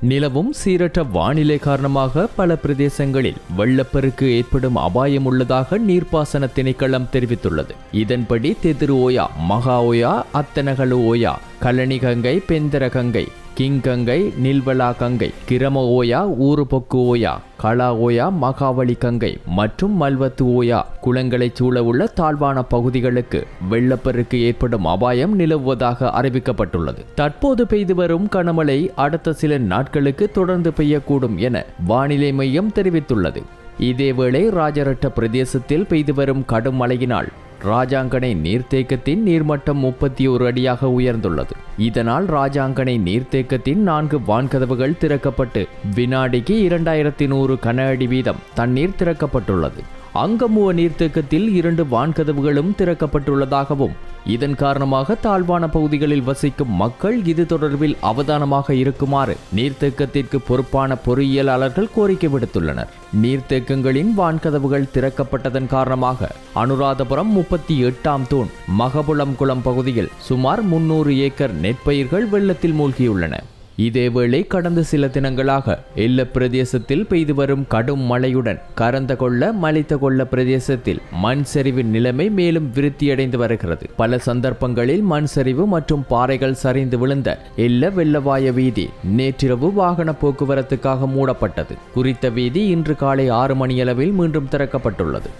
நிலவும் சீரற்ற வானிலை காரணமாக பல பிரதேசங்களில் வெள்ளப்பெருக்கு ஏற்படும் அபாயம் உள்ளதாக நீர்ப்பாசன திணைக்களம் தெரிவித்துள்ளது. இதன்படி தெதிரு ஓயா மகா ஓயா அத்தனகலு ஓயா கலனிகங்கை கங்கை கிங் கங்கை நில்வலா கங்கை கிரம ஓயா ஊருபொக்கு ஓயா கலா ஓயா மகாவலி கங்கை மற்றும் மல்வத்து ஓயா குளங்களைச் சூழவுள்ள தாழ்வான பகுதிகளுக்கு வெள்ளப்பெருக்கு ஏற்படும் அபாயம் நிலவுவதாக அறிவிக்கப்பட்டுள்ளது. தற்போது பெய்து வரும் கனமழை அடுத்த சில நாட்களுக்கு தொடர்ந்து பெய்யக்கூடும் என வானிலை மையம் தெரிவித்துள்ளது. இதேவேளை ராஜரட்ட பிரதேசத்தில் பெய்து வரும் கடும் மழையினால் ராஜாங்கனை நீர்த்தேக்கத்தின் நீர்மட்டம் முப்பத்தி ஒரு அடியாக உயர்ந்துள்ளது. இதனால் ராஜாங்கனை நீர்த்தேக்கத்தின் நான்கு வான்கதவுகள் திறக்கப்பட்டு வினாடிக்கு இரண்டாயிரத்தி நூறு கன அடி வீதம் தண்ணீர் திறக்கப்பட்டுள்ளது. அங்கமுவ நீர்த்தேக்கத்தில் இரண்டு வான்கதவுகளும் திறக்கப்பட்டுள்ளதாகவும் இதன் காரணமாக தாழ்வான பகுதிகளில் வசிக்கும் மக்கள் இது தொடர்பில் அவதானமாக இருக்குமாறு நீர்த்தேக்கத்திற்கு பொறுப்பான பொறியியலாளர்கள் கோரிக்கை விடுத்துள்ளனர். நீர்த்தேக்கங்களின் வான்கதவுகள் திறக்கப்பட்டதன் காரணமாக அனுராதபுரம் முப்பத்தி எட்டாம் தூண் மகபுளம் குளம் பகுதியில் சுமார் முன்னூறு ஏக்கர் நெற்பயிர்கள் வெள்ளத்தில் மூழ்கியுள்ளன. இதேவேளை கடந்த சில தினங்களாக எல்ல பிரதேசத்தில் பெய்து வரும் கடும் மழையுடன் கரந்த கொள்ள மலித்த கொள்ள பிரதேசத்தில் மண் சரிவின் நிலைமை மேலும் விருத்தியடைந்து வருகிறது. பல சந்தர்ப்பங்களில் மண் சரிவு மற்றும் பாறைகள் சரிந்து விழுந்த எல்ல வெள்ளவாய வீதி நேற்றிரவு வாகன போக்குவரத்துக்காக மூடப்பட்டது. குறித்த வீதி இன்று காலை ஆறு மணியளவில் மீண்டும் திறக்கப்பட்டுள்ளது.